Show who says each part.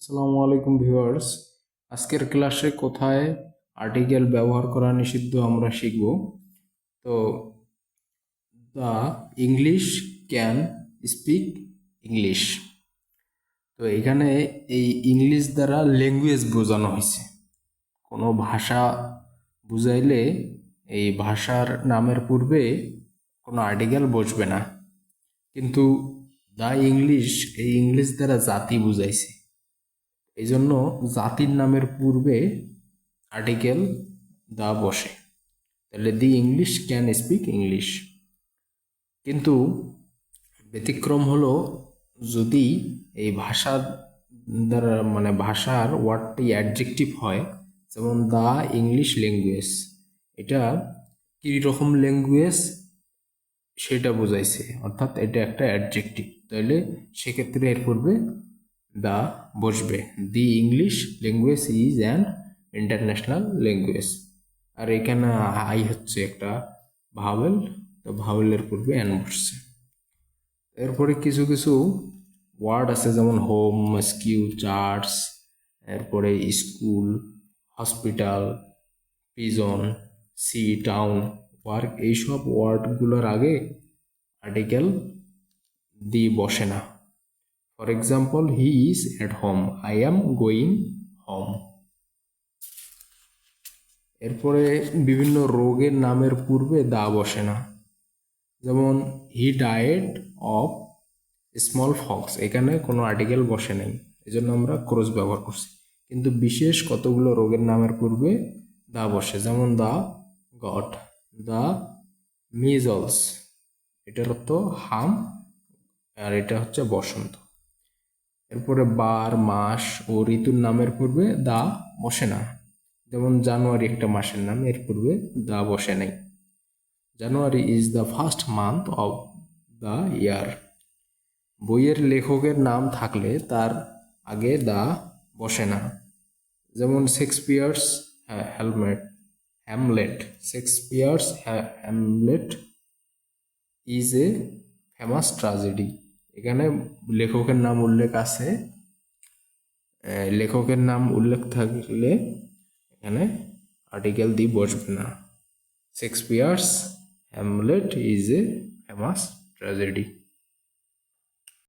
Speaker 1: আসসালামু আলাইকুম ভিউয়ার্স। আজকের ক্লাসে কোথায় আর্টিকেল ব্যবহার করা নিষিদ্ধ আমরা শিখব। তো the English can speak English. তো, এখানে এই ইংলিশ দ্বারা ল্যাঙ্গুয়েজ বোঝানো হয়েছে। কোনো ভাষা বুঝাইলে এই ভাষার নামের পূর্বে কোনো আর্টিকেল বসবে না। কিন্তু দ্য ইংলিশ এই ইংলিশ দ্বারা জাতি বুঝাইছে। এই জন্য জাতির নামের পূর্বে আর্টিকেল দা বসে। তাহলে the English, can speak English. কিন্তু ব্যতিক্রম হলো যদি এই ভাষার দ্বারা মানে ভাষার ওয়ার্ডটি অ্যাডজেক্টিভ হয়, যেমন দা ইংলিশ ল্যাঙ্গুয়েজ। এটা রকম ল্যাঙ্গুয়েজ? সেটা বোঝাইছে। অর্থাৎ এটা একটা অ্যাডজেক্টিভ তাহলে সেক্ষেত্রে এর পূর্বে দা বসবে the English language is an international language আর এখানে আই হচ্ছে একটা ভাওয়েল, তো ভাওয়েলের পূর্বে অ্যান বসছে এরপরে কিছু কিছু ওয়ার্ড আছে, যেমন হোম স্কিউ চার্চ এরপরে school hospital prison sea town work এইসব ওয়ার্ডগুলোর আগে আর্টিকেল দি বসে না। For example he is at home I am going home এরপরে বিভিন্ন রোগের নামের পূর্বে দা বসে না। যেমন he died of smallpox এখানে কোনো আর্টিকেল বসে নেই। এই জন্য আমরা ক্রস ব্যবহার করছি। কিন্তু বিশেষ কতগুলো রোগের নামের পূর্বে দা বসে। যেমন, দা গট, দা মিজলস। এটার অর্থ হাম, আর এটা হচ্ছে বসন্ত। এরপরে বার, মাস ও ঋতুর নামের পূর্বে দা বসে না। যেমন জানুয়ারি একটা মাসের নাম, এর পূর্বে দা বসে নাই। January is the first month of the year বইয়ের লেখকের নাম থাকলে তার আগে দা বসে না। যেমন Shakespeare's helmet Hamlet Shakespeare's Hamlet is a famous tragedy এখানে লেখকের নাম উল্লেখ আছে। লেখকের নাম উল্লেখ থাকলে এখানে আর্টিকেল দিয়ে বসবে না। Shakespeare's Hamlet is a famous tragedy